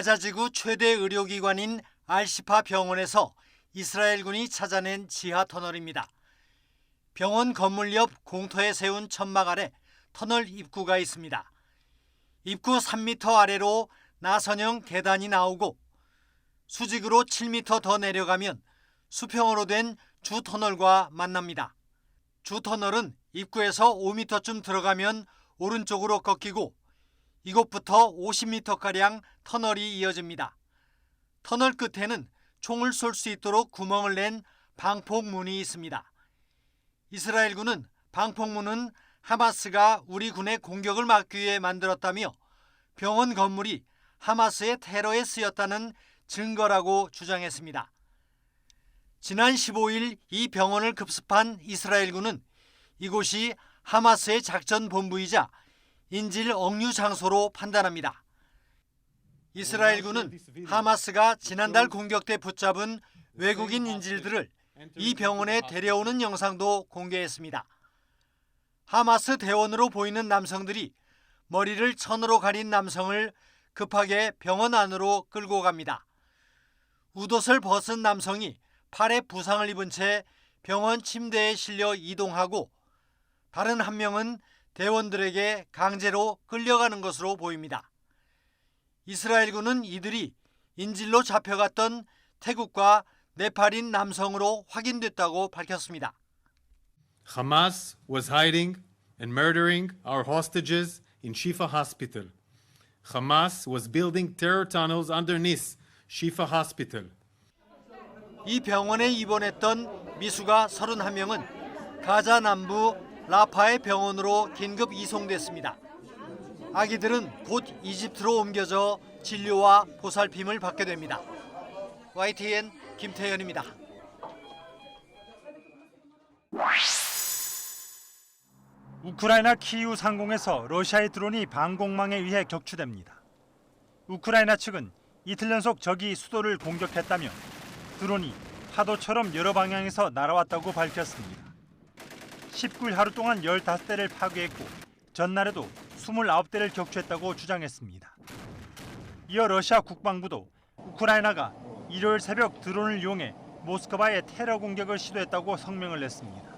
가자지구 최대 의료기관인 알시파 병원에서 이스라엘군이 찾아낸 지하 터널입니다. 병원 건물 옆 공터에 세운 천막 아래 터널 입구가 있습니다. 입구 3m 아래로 나선형 계단이 나오고 수직으로 7m 더 내려가면 수평으로 된 주 터널과 만납니다. 주 터널은 입구에서 5m쯤 들어가면 오른쪽으로 꺾이고 이곳부터 50m가량 터널이 이어집니다. 터널 끝에는 총을 쏠 수 있도록 구멍을 낸 방폭문이 있습니다. 이스라엘군은 방폭문은 하마스가 우리 군의 공격을 막기 위해 만들었다며 병원 건물이 하마스의 테러에 쓰였다는 증거라고 주장했습니다. 지난 15일 이 병원을 급습한 이스라엘군은 이곳이 하마스의 작전 본부이자 인질 억류 장소로 판단합니다. 이스라엘군은 하마스가 지난달 공격 때 붙잡은 외국인 인질들을 이 병원에 데려오는 영상도 공개했습니다. 하마스 대원으로 보이는 남성들이 머리를 천으로 가린 남성을 급하게 병원 안으로 끌고 갑니다. 웃옷을 벗은 남성이 팔에 부상을 입은 채 병원 침대에 실려 이동하고 다른 한 명은 대원들에게 강제로 끌려가는 것으로 보입니다. 이스라엘군은 이들이 인질로 잡혀갔던 태국과 네팔인 남성으로 확인됐다고 밝혔습니다. Hamas was hiding and murdering our hostages in Shifa Hospital. Hamas was building terror tunnels underneath Shifa Hospital. 이 병원에 입원했던 미수가 31명은 가자 남부 라파의 병원으로 긴급 이송됐습니다. 아기들은 곧 이집트로 옮겨져 진료와 보살핌을 받게 됩니다. YTN 김태현입니다. 우크라이나 키이우 상공에서 러시아의 드론이 방공망에 의해 격추됩니다. 우크라이나 측은 이틀 연속 적이 수도를 공격했다며 드론이 파도처럼 여러 방향에서 날아왔다고 밝혔습니다. 19일 하루 동안 15대를 파괴했고 전날에도 29대를 격추했다고 주장했습니다. 이어 러시아 국방부도 우크라이나가 일요일 새벽 드론을 이용해 모스크바에 테러 공격을 시도했다고 성명을 냈습니다.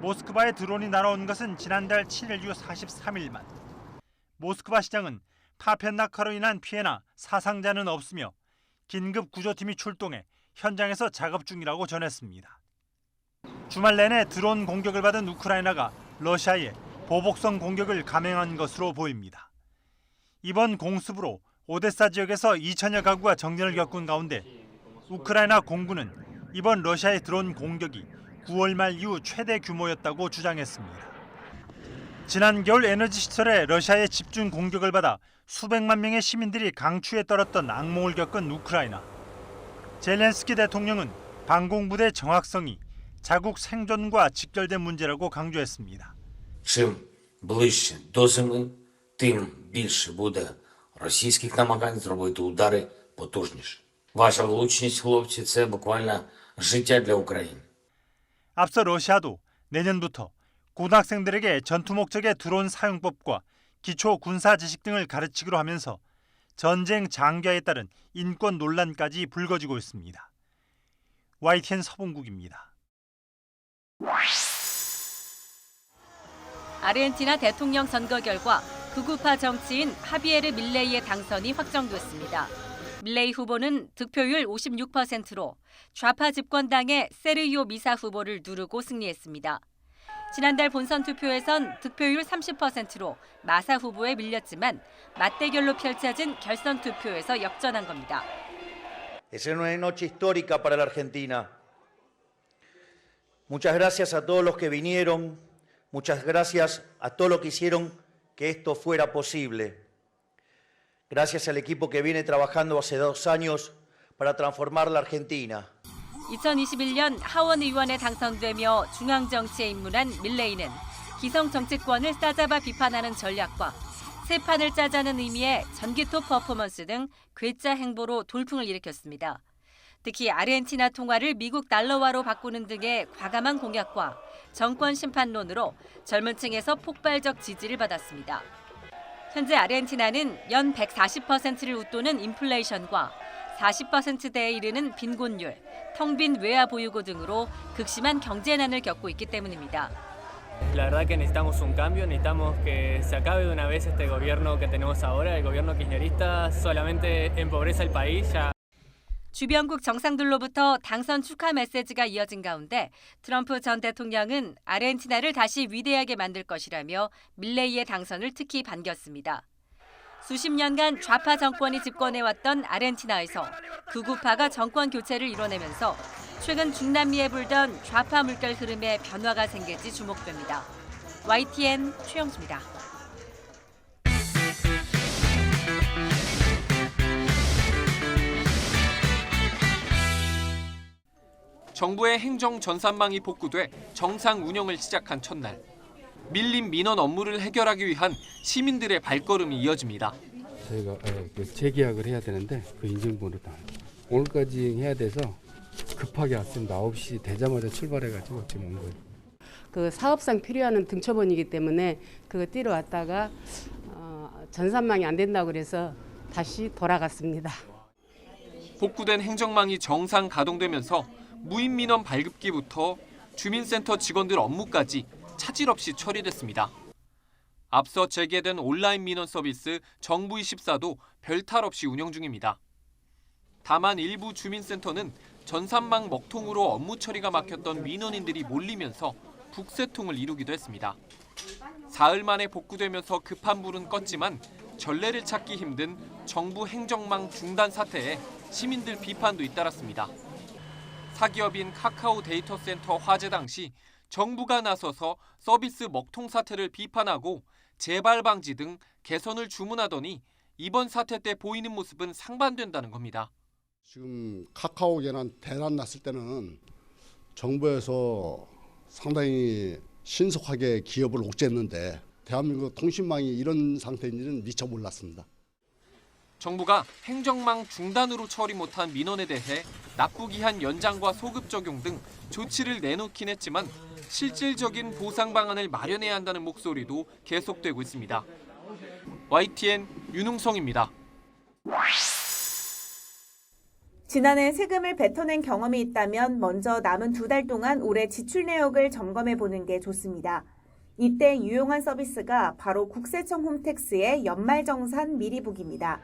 모스크바에 드론이 날아온 것은 지난달 7일 이후 43일 만. 모스크바 시장은 파편 낙하로 인한 피해나 사상자는 없으며 긴급 구조팀이 출동해 현장에서 작업 중이라고 전했습니다. 주말 내내 드론 공격을 받은 우크라이나가 러시아에 보복성 공격을 감행한 것으로 보입니다. 이번 공습으로 오데사 지역에서 2천여 가구가 정전을 겪은 가운데 우크라이나 공군은 이번 러시아의 드론 공격이 9월 말 이후 최대 규모였다고 주장했습니다. 지난 겨울 에너지 시설에 러시아의 집중 공격을 받아 수백만 명의 시민들이 강추에 떨었던 악몽을 겪은 우크라이나. 젤렌스키 대통령은 방공부대 정확성이 자국 생존과 직결된 문제라고 강조했습니다. Чим ближче до зими, тим більше буде російських намагань зробити удари потужніше. Ваша влучність, хлопці, це буквально життя для України. 앞서 러시아도 내년부터 고등학생들에게 전투 목적의 드론 사용법과 기초 군사 지식 등을 가르치기로 하면서 전쟁 장기화에 따른 인권 논란까지 불거지고 있습니다. YTN 서봉국입니다. 아르헨티나 대통령 선거 결과 극우파 정치인 하비에르 밀레이의 당선이 확정됐습니다. 밀레이 후보는 득표율 56%로 좌파 집권당의 세르이오 미사 후보를 누르고 승리했습니다. 지난달 본선 투표에선 득표율 30%로 마사 후보에 밀렸지만 맞대결로 펼쳐진 결선 투표에서 역전한 겁니다. Es una noche histórica para la Argentina. Muchas gracias a todos los que vinieron, muchas gracias a todos los que hicieron que esto fuera posible. Gracias al equipo que viene trabajando hace dos años para transformar la Argentina. 2021년 하원 의원에 당선되며 중앙 정치에 입문한 밀레이는 기성 정치권을 싸잡아 비판하는 전략과 새 판을 짜자는 의미의 전기톱 퍼포먼스 등 괴짜 행보로 돌풍을 일으켰습니다. 특히 아르헨티나 통화를 미국 달러화로 바꾸는 등의 과감한 공약과 정권 심판론으로 젊은 층에서 폭발적 지지를 받았습니다. 현재 아르헨티나는 연 140%를 웃도는 인플레이션과 40%대에 이르는 빈곤율, 텅 빈 외화 보유고 등으로 극심한 경제난을 겪고 있기 때문입니다. La verdad que necesitamos un cambio, necesitamos que se acabe de una vez este gobierno que tenemos ahora, el gobierno kirchnerista solamente empobrece el país, ya 주변국 정상들로부터 당선 축하 메시지가 이어진 가운데 트럼프 전 대통령은 아르헨티나를 다시 위대하게 만들 것이라며 밀레이의 당선을 특히 반겼습니다. 수십 년간 좌파 정권이 집권해왔던 아르헨티나에서 극우파가 정권 교체를 이뤄내면서 최근 중남미에 불던 좌파 물결 흐름에 변화가 생길지 주목됩니다. YTN 최영수입니다. 정부의 행정 전산망이 복구돼 정상 운영을 시작한 첫날 밀린 민원 업무를 해결하기 위한 시민들의 발걸음이 이어집니다. 저희가 예, 그 재계약을 해야 되는데 그 인증번호 다 오늘까지 해야 돼서 급하게 왔습니다. 9시 되자마자 출발해가지고 지금 온 거예요. 그 사업상 필요한 등초본이기 때문에 그거 뛰러 왔다가 어, 전산망이 안 된다고 그래서 다시 돌아갔습니다. 복구된 행정망이 정상 가동되면서 무인 민원 발급기부터 주민센터 직원들 업무까지 차질 없이 처리됐습니다. 앞서 재개된 온라인 민원 서비스 정부24도 별탈 없이 운영 중입니다. 다만 일부 주민센터는 전산망 먹통으로 업무 처리가 막혔던 민원인들이 몰리면서 북새통을 이루기도 했습니다. 사흘 만에 복구되면서 급한 불은 껐지만 전례를 찾기 힘든 정부 행정망 중단 사태에 시민들 비판도 잇따랐습니다. 사기업인 카카오 데이터 센터 화재 당시 정부가 나서서 서비스 먹통 사태를 비판하고 재발 방지 등 개선을 주문하더니 이번 사태 때 보이는 모습은 상반된다는 겁니다. 지금 카카오 계란 대란 났을 때는 정부에서 상당히 신속하게 기업을 옥죄했는데 대한민국 통신망이 이런 상태인지는 미처 몰랐습니다. 정부가 행정망 중단으로 처리 못한 민원에 대해 납부기한 연장과 소급 적용 등 조치를 내놓긴 했지만 실질적인 보상 방안을 마련해야 한다는 목소리도 계속되고 있습니다. YTN 윤웅성입니다. 지난해 세금을 뱉어낸 경험이 있다면 먼저 남은 두 달 동안 올해 지출 내역을 점검해 보는 게 좋습니다. 이때 유용한 서비스가 바로 국세청 홈택스의 연말정산 미리북입니다.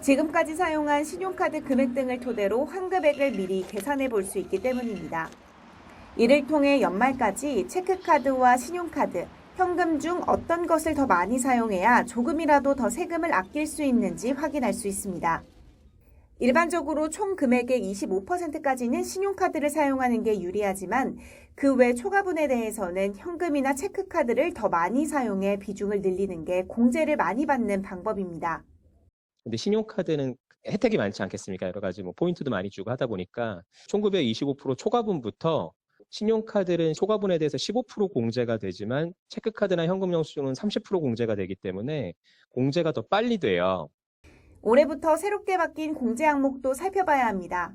지금까지 사용한 신용카드 금액 등을 토대로 환급액을 미리 계산해 볼 수 있기 때문입니다. 이를 통해 연말까지 체크카드와 신용카드, 현금 중 어떤 것을 더 많이 사용해야 조금이라도 더 세금을 아낄 수 있는지 확인할 수 있습니다. 일반적으로 총 금액의 25%까지는 신용카드를 사용하는 게 유리하지만 그 외 초과분에 대해서는 현금이나 체크카드를 더 많이 사용해 비중을 늘리는 게 공제를 많이 받는 방법입니다. 근데 신용카드는 혜택이 많지 않겠습니까? 여러 가지 뭐 포인트도 많이 주고 하다 보니까 총급의 25% 초과분부터 신용카드는 초과분에 대해서 15% 공제가 되지만 체크카드나 현금 영수증은 30% 공제가 되기 때문에 공제가 더 빨리 돼요. 올해부터 새롭게 바뀐 공제 항목도 살펴봐야 합니다.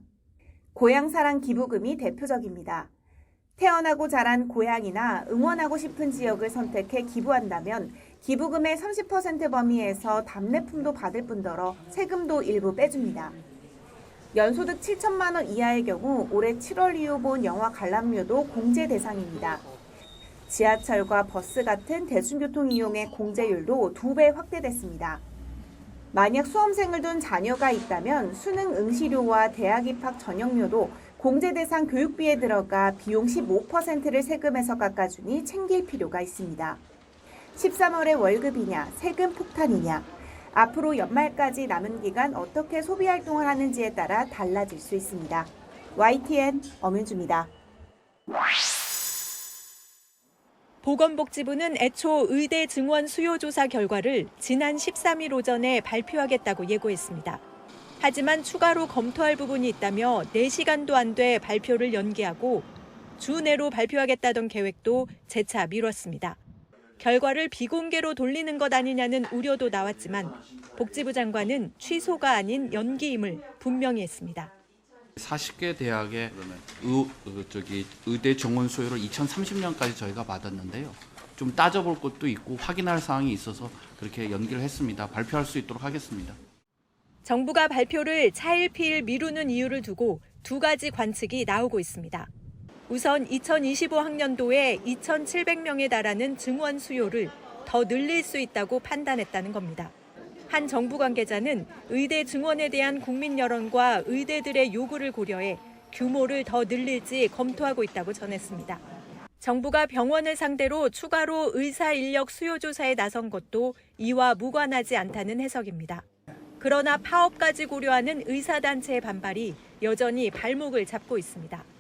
고향사랑 기부금이 대표적입니다. 태어나고 자란 고향이나 응원하고 싶은 지역을 선택해 기부한다면 기부금의 30% 범위에서 답례품도 받을 뿐더러 세금도 일부 빼줍니다. 연소득 7천만 원 이하의 경우 올해 7월 이후 본 영화 관람료도 공제 대상입니다. 지하철과 버스 같은 대중교통 이용의 공제율도 두 배 확대됐습니다. 만약 수험생을 둔 자녀가 있다면 수능 응시료와 대학 입학 전형료도 공제 대상 교육비에 들어가 비용 15%를 세금에서 깎아주니 챙길 필요가 있습니다. 13월의 월급이냐, 세금 폭탄이냐, 앞으로 연말까지 남은 기간 어떻게 소비 활동을 하는지에 따라 달라질 수 있습니다. YTN 엄윤주입니다. 보건복지부는 애초 의대 증원 수요 조사 결과를 지난 13일 오전에 발표하겠다고 예고했습니다. 하지만 추가로 검토할 부분이 있다며 4시간도 안 돼 발표를 연기하고 주 내로 발표하겠다던 계획도 재차 미뤘습니다. 결과를 비공개로 돌리는 것 아니냐는 우려도 나왔지만 복지부 장관은 취소가 아닌 연기임을 분명히 했습니다. 40개 대학의 의, 어, 저기 의대 정원 수요를 2030년까지 저희가 받았는데요. 좀 따져볼 것도 있고 확인할 사항이 있어서 그렇게 연기를 했습니다. 발표할 수 있도록 하겠습니다. 정부가 발표를 차일피일 미루는 이유를 두고 두 가지 관측이 나오고 있습니다. 우선 2025학년도에 2,700명에 달하는 증원 수요를 더 늘릴 수 있다고 판단했다는 겁니다. 한 정부 관계자는 의대 증원에 대한 국민 여론과 의대들의 요구를 고려해 규모를 더 늘릴지 검토하고 있다고 전했습니다. 정부가 병원을 상대로 추가로 의사 인력 수요 조사에 나선 것도 이와 무관하지 않다는 해석입니다. 그러나 파업까지 고려하는 의사단체의 반발이 여전히 발목을 잡고 있습니다.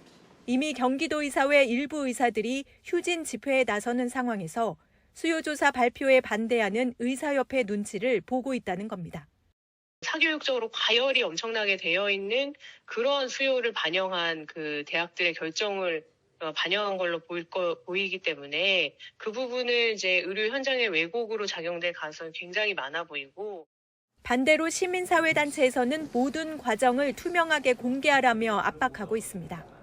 이미 경기도의사회 일부 의사들이 휴진 집회에 나서는 상황에서 수요조사 발표에 반대하는 의사협회 눈치를 보고 있다는 겁니다. 사교육적으로 과열이 엄청나게 되어 있는 그런 수요를 반영한 그 대학들의 결정을 어, 반영한 걸로 보일 거, 보이기 때문에 그 부분을 이제 의료 현장의 왜곡으로 작용될 가능성이 굉장히 많아 보이고 반대로 시민사회단체에서는 모든 과정을 투명하게 공개하라며 압박하고 있습니다.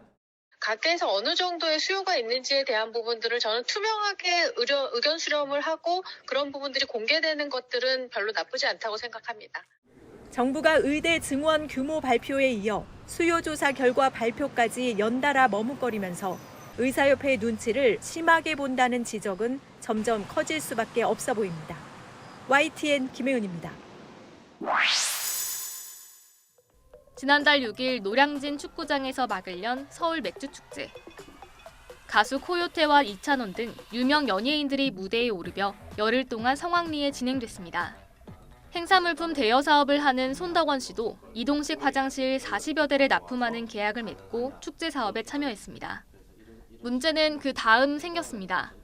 각계에서 어느 정도의 수요가 있는지에 대한 부분들을 저는 투명하게 의료, 의견 수렴을 하고 그런 부분들이 공개되는 것들은 별로 나쁘지 않다고 생각합니다. 정부가 의대 증원 규모 발표에 이어 수요조사 결과 발표까지 연달아 머뭇거리면서 의사협회의 눈치를 심하게 본다는 지적은 점점 커질 수밖에 없어 보입니다. YTN 김혜은입니다. 지난달 6일 노량진 축구장에서 막을 연 서울 맥주 축제. 가수 코요테와 이찬원 등 유명 연예인들이 무대에 오르며 열흘 동안 성황리에 진행됐습니다. 행사물품 대여 사업을 하는 손덕원 씨도 이동식 화장실 40여 대를 납품하는 계약을 맺고 축제 사업에 참여했습니다. 문제는 그 다음 생겼습니다.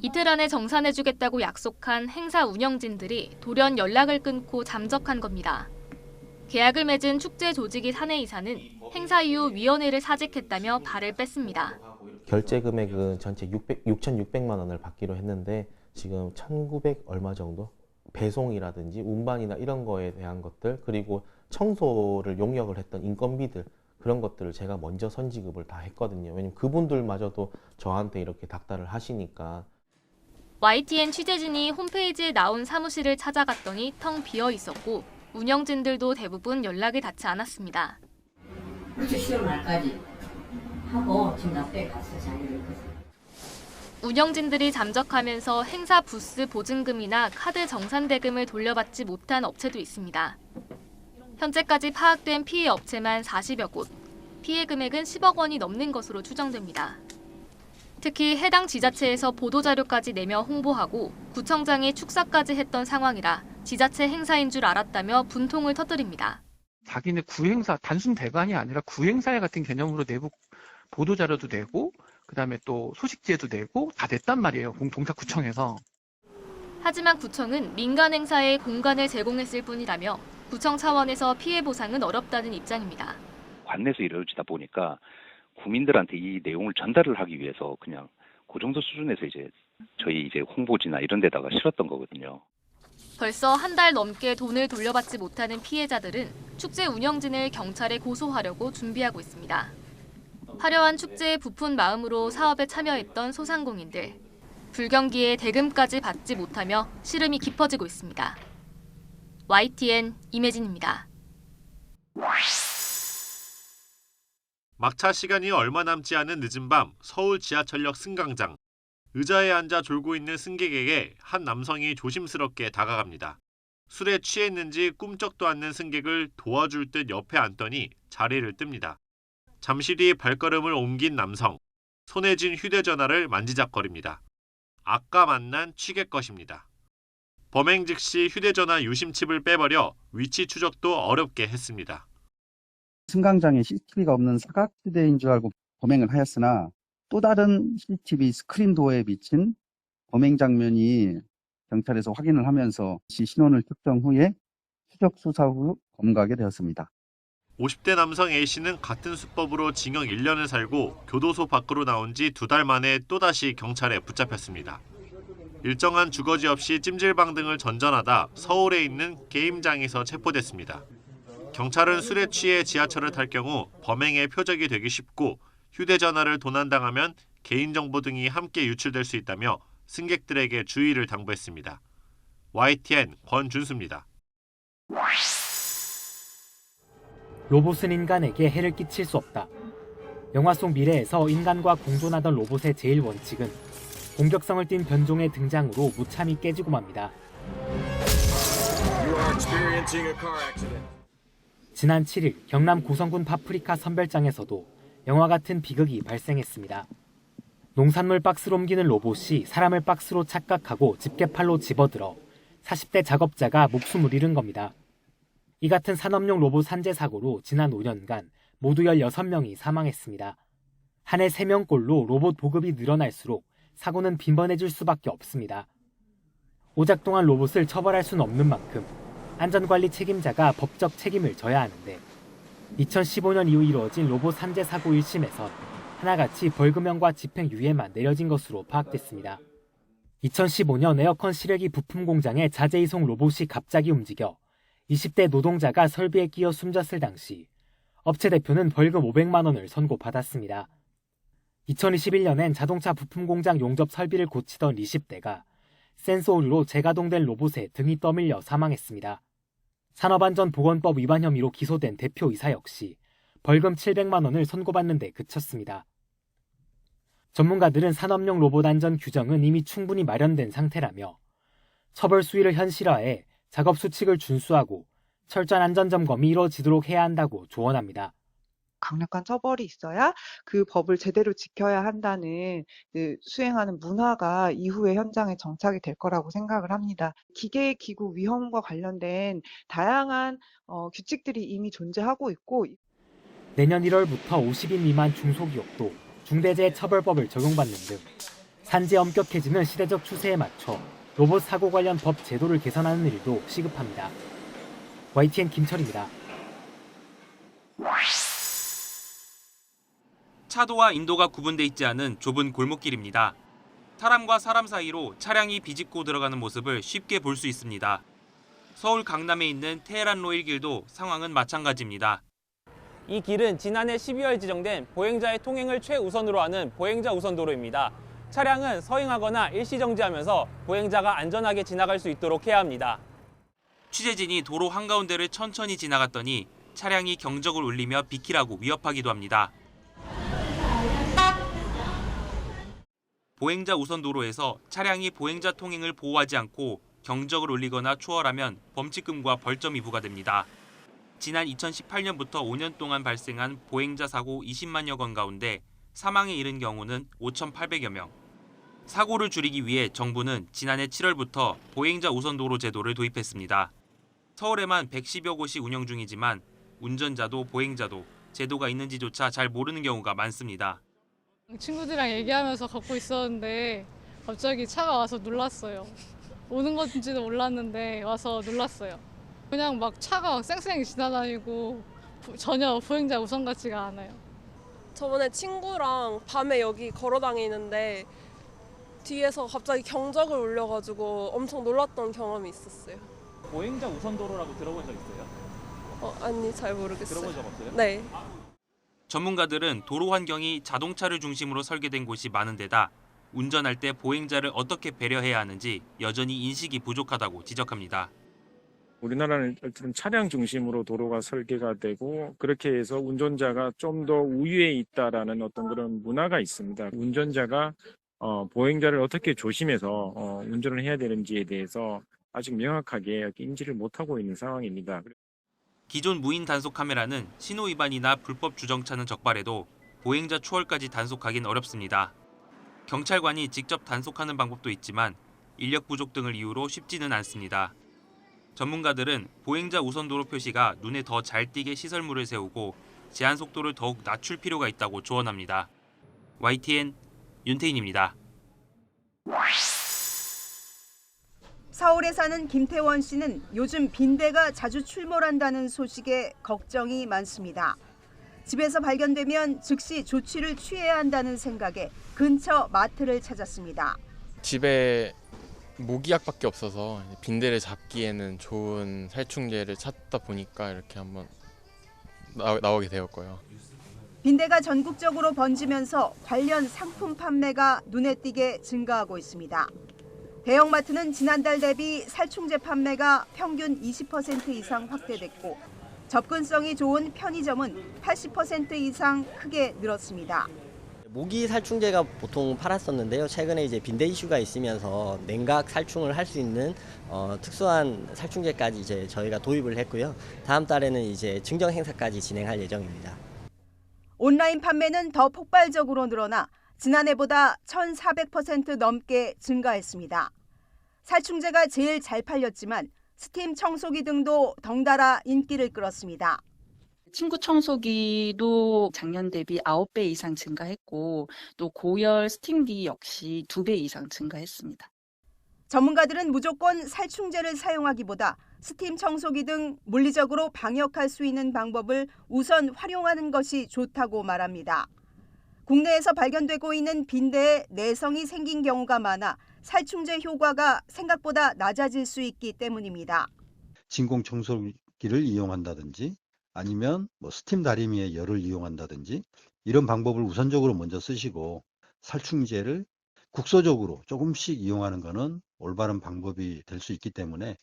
이틀 안에 정산해주겠다고 약속한 행사 운영진들이 돌연 연락을 끊고 잠적한 겁니다. 계약을 맺은 축제 조직이 사내 이사는 행사 이후 위원회를 사직했다며 발을 뺐습니다. 결제 금액은 전체 600, 6,600만 원을 받기로 했는데 지금 1,900 얼마 정도 배송이라든지 운반이나 이런 거에 대한 것들 그리고 청소를 용역을 했던 인건비들 그런 것들을 제가 먼저 선지급을 다 했거든요. 왜냐면 그분들마저도 저한테 이렇게 닥달을 하시니까 YTN 취재진이 홈페이지에 나온 사무실을 찾아갔더니 텅 비어 있었고 운영진들도 대부분 연락이 닿지 않았습니다. 그렇죠. 10월 말까지 하고 지금 납부에 갔어 자기들. 운영진들이 잠적하면서 행사 부스 보증금이나 카드 정산 대금을 돌려받지 못한 업체도 있습니다. 현재까지 파악된 피해 업체만 40여 곳, 피해 금액은 10억 원이 넘는 것으로 추정됩니다. 특히 해당 지자체에서 보도자료까지 내며 홍보하고 구청장이 축사까지 했던 상황이라 지자체 행사인 줄 알았다며 분통을 터뜨립니다. 자기네 구행사 단순 대관이 아니라 구행사회 같은 개념으로 내부 보도 자료도 내고 그다음에 또 소식지에도 내고 다 냈단 말이에요. 공동사 구청에서. 하지만 구청은 민간 행사에 공간을 제공했을 뿐이라며 구청 차원에서 피해 보상은 어렵다는 입장입니다. 관내에서 이루어지다 보니까 국민들한테 이 내용을 전달을 하기 위해서 그냥 그 정도 수준에서 이제 저희 이제 홍보지나 이런 데다가 실었던 거거든요. 벌써 한 달 넘게 돈을 돌려받지 못하는 피해자들은 축제 운영진을 경찰에 고소하려고 준비하고 있습니다. 화려한 축제에 부푼 마음으로 사업에 참여했던 소상공인들. 불경기에 대금까지 받지 못하며 시름이 깊어지고 있습니다. YTN 임혜진입니다. 막차 시간이 얼마 남지 않은 늦은 밤 서울 지하철역 승강장. 의자에 앉아 졸고 있는 승객에게 한 남성이 조심스럽게 다가갑니다. 술에 취했는지 꿈쩍도 않는 승객을 도와줄 듯 옆에 앉더니 자리를 뜹니다. 잠시 뒤 발걸음을 옮긴 남성. 손에 쥔 휴대전화를 만지작거립니다. 아까 만난 취객 것입니다. 범행 즉시 휴대전화 유심칩을 빼버려 위치 추적도 어렵게 했습니다. 승강장에 CCTV가 없는 사각 지대인 줄 알고 범행을 하였으나 또 다른 CCTV 스크린 도어에 비친 범행 장면이 경찰에서 확인을 하면서 시 신원을 특정 후에 추적 수사 후 검거하게 되었습니다. 50대 남성 A씨는 같은 수법으로 징역 1년을 살고 교도소 밖으로 나온 지 두 달 만에 또다시 경찰에 붙잡혔습니다. 일정한 주거지 없이 찜질방 등을 전전하다 서울에 있는 게임장에서 체포됐습니다. 경찰은 술에 취해 지하철을 탈 경우 범행의 표적이 되기 쉽고 휴대전화를 도난당하면 개인정보 등이 함께 유출될 수 있다며 승객들에게 주의를 당부했습니다. YTN 권준수입니다. 로봇은 인간에게 해를 끼칠 수 없다. 영화 속 미래에서 인간과 공존하던 로봇의 제일 원칙은 공격성을 띤 변종의 등장으로 무참히 깨지고 맙니다. 지난 7일 경남 고성군 파프리카 선별장에서도 영화 같은 비극이 발생했습니다. 농산물 박스로 옮기는 로봇이 사람을 박스로 착각하고 집게팔로 집어들어 40대 작업자가 목숨을 잃은 겁니다. 이 같은 산업용 로봇 산재 사고로 지난 5년간 모두 16명이 사망했습니다. 한 해 3명꼴로 로봇 보급이 늘어날수록 사고는 빈번해질 수밖에 없습니다. 오작동한 로봇을 처벌할 수는 없는 만큼 안전관리 책임자가 법적 책임을 져야 하는데 2015년 이후 이루어진 로봇 산재 사고 1심에선 하나같이 벌금형과 집행유예만 내려진 것으로 파악됐습니다. 2015년 에어컨 실외기 부품 공장의 자재 이송 로봇이 갑자기 움직여 20대 노동자가 설비에 끼어 숨졌을 당시 업체 대표는 벌금 500만 원을 선고받았습니다. 2021년엔 자동차 부품 공장 용접 설비를 고치던 20대가 센서 오류로 재가동된 로봇에 등이 떠밀려 사망했습니다. 산업안전보건법 위반 혐의로 기소된 대표이사 역시 벌금 700만 원을 선고받는 데 그쳤습니다. 전문가들은 산업용 로봇 안전 규정은 이미 충분히 마련된 상태라며 처벌 수위를 현실화해 작업 수칙을 준수하고 철저한 안전 점검이 이루어지도록 해야 한다고 조언합니다. 강력한 처벌이 있어야 그 법을 제대로 지켜야 한다는 그 수행하는 문화가 이후에 현장에 정착이 될 거라고 생각을 합니다. 기계 기구 위험과 관련된 다양한 어, 규칙들이 이미 존재하고 있고 내년 1월부터 50인 미만 중소기업도 중대재해처벌법을 적용받는 등 산재 엄격해지는 시대적 추세에 맞춰 로봇 사고 관련 법 제도를 개선하는 일도 시급합니다. YTN 김철입니다. 차도와 인도가 구분돼 있지 않은 좁은 골목길입니다. 사람과 사람 사이로 차량이 비집고 들어가는 모습을 쉽게 볼 수 있습니다. 서울 강남에 있는 테헤란 로일 길도 상황은 마찬가지입니다. 이 길은 지난해 12월 지정된 보행자의 통행을 최우선으로 하는 보행자 우선 도로입니다. 차량은 서행하거나 일시 정지하면서 보행자가 안전하게 지나갈 수 있도록 해야 합니다. 취재진이 도로 한가운데를 천천히 지나갔더니 차량이 경적을 울리며 비키라고 위협하기도 합니다. 보행자 우선 도로에서 차량이 보행자 통행을 보호하지 않고 경적을 울리거나 초월하면 범칙금과 벌점이 부과됩니다. 지난 2018년부터 5년 동안 발생한 보행자 사고 20만여 건 가운데 사망에 이른 경우는 5,800여 명. 사고를 줄이기 위해 정부는 지난해 7월부터 보행자 우선 도로 제도를 도입했습니다. 서울에만 110여 곳이 운영 중이지만 운전자도 보행자도 제도가 있는지조차 잘 모르는 경우가 많습니다. 친구들이랑 얘기하면서 걷고 있었는데 갑자기 차가 와서 놀랐어요. 오는 건지도 몰랐는데 와서 놀랐어요. 그냥 막 차가 막 쌩쌩 지나다니고 부- 전혀 보행자 우선 같지가 않아요. 저번에 친구랑 밤에 여기 걸어 다니는데 뒤에서 갑자기 경적을 울려가지고 엄청 놀랐던 경험이 있었어요. 보행자 우선 도로라고 들어본 적 있어요? 어, 아니 잘 모르겠어요. 들어본 적 없어요? 네. 전문가들은 도로 환경이 자동차를 중심으로 설계된 곳이 많은 데다 운전할 때 보행자를 어떻게 배려해야 하는지 여전히 인식이 부족하다고 지적합니다. 우리나라는 어쨌든 차량 중심으로 도로가 설계가 되고 그렇게 해서 운전자가 좀 더 우위에 있다라는 어떤 그런 문화가 있습니다. 운전자가 어, 보행자를 어떻게 조심해서 어, 운전을 해야 되는지에 대해서 아직 명확하게 인지를 못하고 있는 상황입니다. 기존 무인 단속 카메라는 신호 위반이나 불법 주정차는 적발해도 보행자 초월까지 단속하긴 어렵습니다. 경찰관이 직접 단속하는 방법도 있지만 인력 부족 등을 이유로 쉽지는 않습니다. 전문가들은 보행자 우선 도로 표시가 눈에 더 잘 띄게 시설물을 세우고 제한 속도를 더욱 낮출 필요가 있다고 조언합니다. YTN 윤태인입니다. 서울에 사는 김태원 씨는 요즘 빈대가 자주 출몰한다는 소식에 걱정이 많습니다. 집에서 발견되면 즉시 조치를 취해야 한다는 생각에 근처 마트를 찾았습니다. 집에 모기약밖에 없어서 빈대를 잡기에는 좋은 살충제를 찾다 보니까 이렇게 한번 나, 나오게 되었고요. 빈대가 전국적으로 번지면서 관련 상품 판매가 눈에 띄게 증가하고 있습니다. 대형마트는 지난달 대비 살충제 판매가 평균 20% 이상 확대됐고 접근성이 좋은 편의점은 80% 이상 크게 늘었습니다. 모기 살충제가 보통 팔았었는데요. 최근에 이제 빈대 이슈가 있으면서 냉각 살충을 할 수 있는 어, 특수한 살충제까지 이제 저희가 도입을 했고요. 다음 달에는 이제 증정 행사까지 진행할 예정입니다. 온라인 판매는 더 폭발적으로 늘어나 지난해보다 1,400% 넘게 증가했습니다. 살충제가 제일 잘 팔렸지만 스팀 청소기 등도 덩달아 인기를 끌었습니다. 침구 청소기도 작년 대비 9배 이상 증가했고 또 고열 스팀기 역시 2배 이상 증가했습니다. 전문가들은 무조건 살충제를 사용하기보다 스팀 청소기 등 물리적으로 방역할 수 있는 방법을 우선 활용하는 것이 좋다고 말합니다. 국내에서 발견되고 있는 빈대에 내성이 생긴 경우가 많아 살충제 효과가 생각보다 낮아질 수 있기 때문입니다. 진공 청소기를 이용한다든지 아니면 뭐 스팀 다리미의 열을 이용한다든지 이런 방법을 우선적으로 먼저 쓰시고 살충제를 국소적으로 조금씩 이용하는 것은 올바른 방법이 될 수 있기 때문에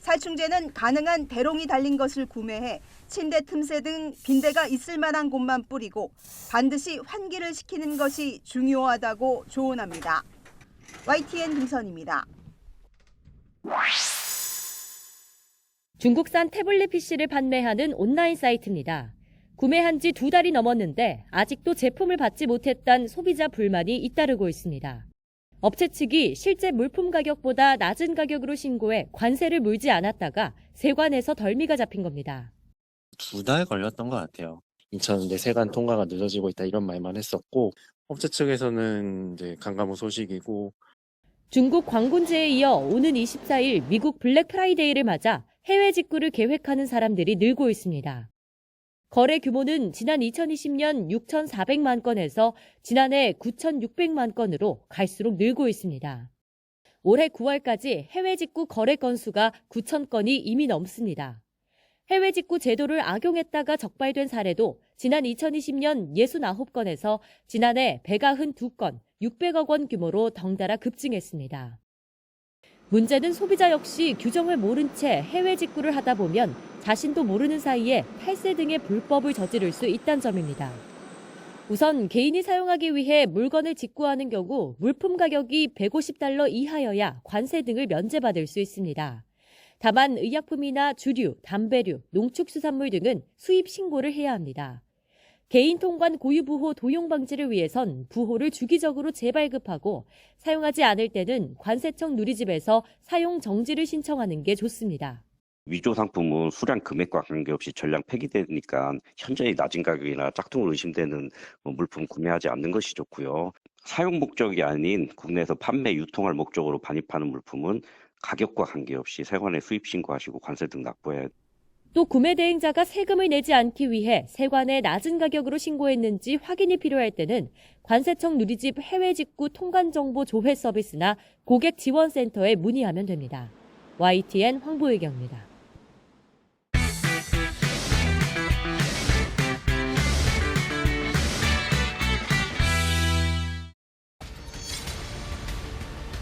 살충제는 가능한 대롱이 달린 것을 구매해 침대 틈새 등 빈대가 있을 만한 곳만 뿌리고 반드시 환기를 시키는 것이 중요하다고 조언합니다. YTN 김선입니다. 중국산 태블릿 PC를 판매하는 온라인 사이트입니다. 구매한 지 두 달이 넘었는데 아직도 제품을 받지 못했단 소비자 불만이 잇따르고 있습니다. 업체 측이 실제 물품 가격보다 낮은 가격으로 신고해 관세를 물지 않았다가 세관에서 덜미가 잡힌 겁니다. 두 달 걸렸던 것 같아요. 2000년대 세관 통과가 늦어지고 있다 이런 말만 했었고 업체 측에서는 이제 강감호 소식이고 중국 광군제에 이어 오는 24일 미국 블랙 프라이데이를 맞아 해외 직구를 계획하는 사람들이 늘고 있습니다. 거래 규모는 지난 2020년 6,400만 건에서 지난해 9,600만 건으로 갈수록 늘고 있습니다. 올해 9월까지 해외 직구 거래 건수가 9천 건이 이미 넘습니다. 해외 직구 제도를 악용했다가 적발된 사례도 지난 2020년 69건에서 지난해 192건, 600억 원 규모로 덩달아 급증했습니다. 문제는 소비자 역시 규정을 모른 채 해외 직구를 하다 보면 자신도 모르는 사이에 탈세 등의 불법을 저지를 수 있다는 점입니다. 우선 개인이 사용하기 위해 물건을 직구하는 경우 물품 가격이 150달러 이하여야 관세 등을 면제받을 수 있습니다. 다만 의약품이나 주류, 담배류, 농축수산물 등은 수입 신고를 해야 합니다. 개인 통관 고유 부호 도용 방지를 위해선 부호를 주기적으로 재발급하고 사용하지 않을 때는 관세청 누리집에서 사용 정지를 신청하는 게 좋습니다. 위조 상품은 수량 금액과 관계없이 전량 폐기되니까 현저히 낮은 가격이나 짝퉁을 의심되는 뭐 물품 구매하지 않는 것이 좋고요. 사용 목적이 아닌 국내에서 판매 유통할 목적으로 반입하는 물품은 가격과 관계없이 세관에 수입 신고하시고 관세 등 납부해야 또 구매 대행자가 세금을 내지 않기 위해 세관에 낮은 가격으로 신고했는지 확인이 필요할 때는 관세청 누리집 해외 직구 통관 정보 조회 서비스나 고객 지원 센터에 문의하면 됩니다. YTN 황보혜경입니다.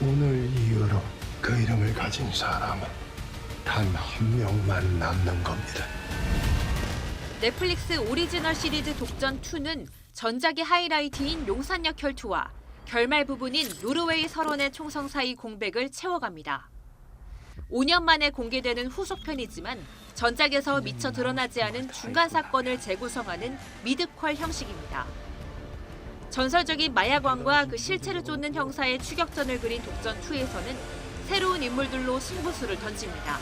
오늘 이후로 그 이름을 가진 사람은 단 한 명만 남는 겁니다. 넷플릭스 오리지널 시리즈 독전 2는 전작의 하이라이트인 용산역 혈투와 결말 부분인 노르웨이 설원의 총성 사이 공백을 채워갑니다. 5년 만에 공개되는 후속편이지만 전작에서 미처 드러나지 않은 중간 사건을 재구성하는 미드퀄 형식입니다. 전설적인 마약왕과 그 실체를 쫓는 형사의 추격전을 그린 독전 2에서는 새로운 인물들로 승부수를 던집니다.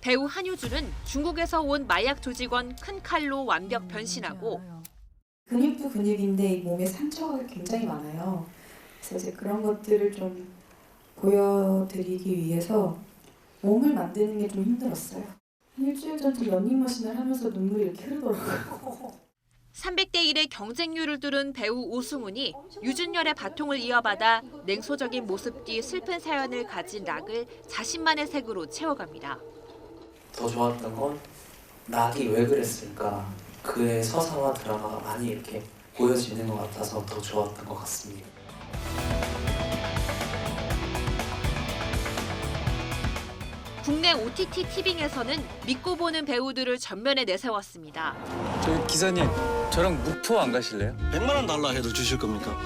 배우 한효주는 중국에서 온 마약 조직원 큰 칼로 완벽 변신하고 근육도 근육인데 몸에 상처가 굉장히 많아요. 그래서 이제 그런 것들을 좀 보여드리기 위해서 몸을 만드는 게 좀 힘들었어요. 한 일주일 전부터 런닝머신을 하면서 눈물이 이렇게 흐르더라고요. 300대 1의 경쟁률을 뚫은 배우 오승훈이 유준열의 바통을 이어받아 냉소적인 모습 뒤 슬픈 사연을 가진 락을 자신만의 색으로 채워갑니다. 더 좋았던 건 낙이 왜 그랬을까 그 그의 서사와 드라마가 많이 이렇게 보여지는 것 같아서 더 좋았던 것 같습니다. 국내 OTT 티빙에서는 믿고 보는 배우들을 전면에 내세웠습니다. 저 기사님 저랑 무포 안 가실래요? 100만 원 달라 해도 주실 겁니까?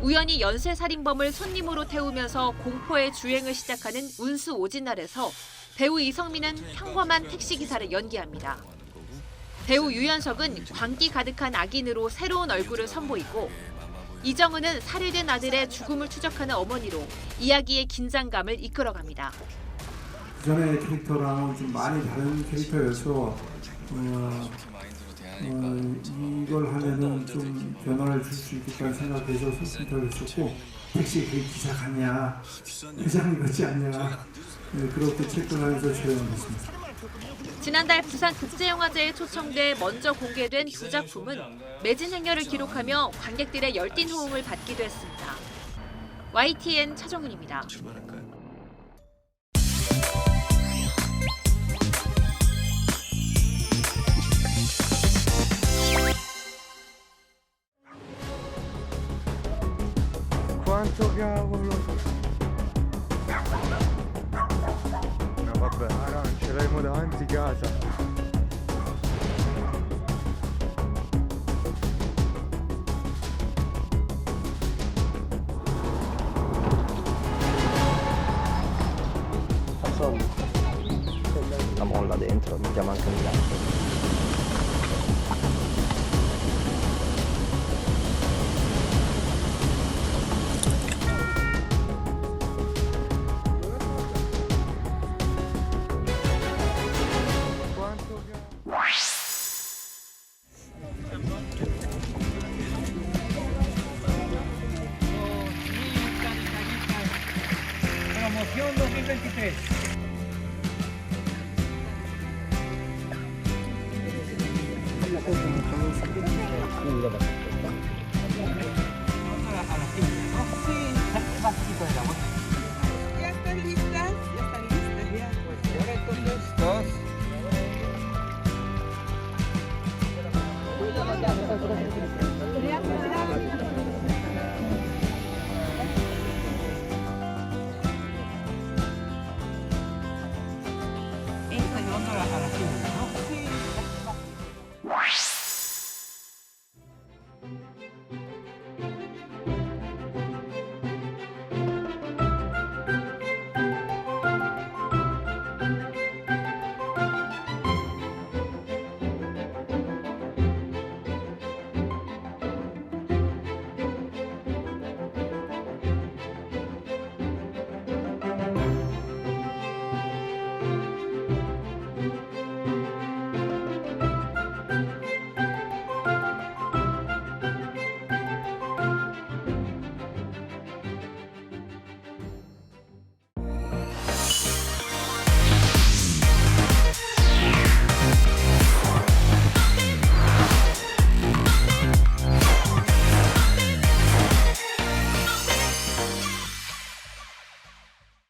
우연히 연쇄살인범을 손님으로 태우면서 공포의 주행을 시작하는 운수 오진날에서 배우 이성민은 평범한 택시기사를 연기합니다. 배우 유연석은 광기 가득한 악인으로 새로운 얼굴을 선보이고 이정은은 살해된 아들의 죽음을 추적하는 어머니로 이야기의 긴장감을 이끌어갑니다. 그전의 캐릭터랑은 좀 많이 다른 캐릭터여서 어, 어, 이걸 하면은 좀 변화를 줄 수 있겠다는 생각해서 선택을 했었고 택시 그 기사 같냐 회장이 같지 않냐 네, 그렇게 체크하면서 촬영을 했습니다. 지난달 부산 국제영화제에 초청돼 먼저 공개된 두 작품은 매진 행렬을 기록하며 관객들의 열띤 호응을 받기도 했습니다. YTN 차정훈입니다.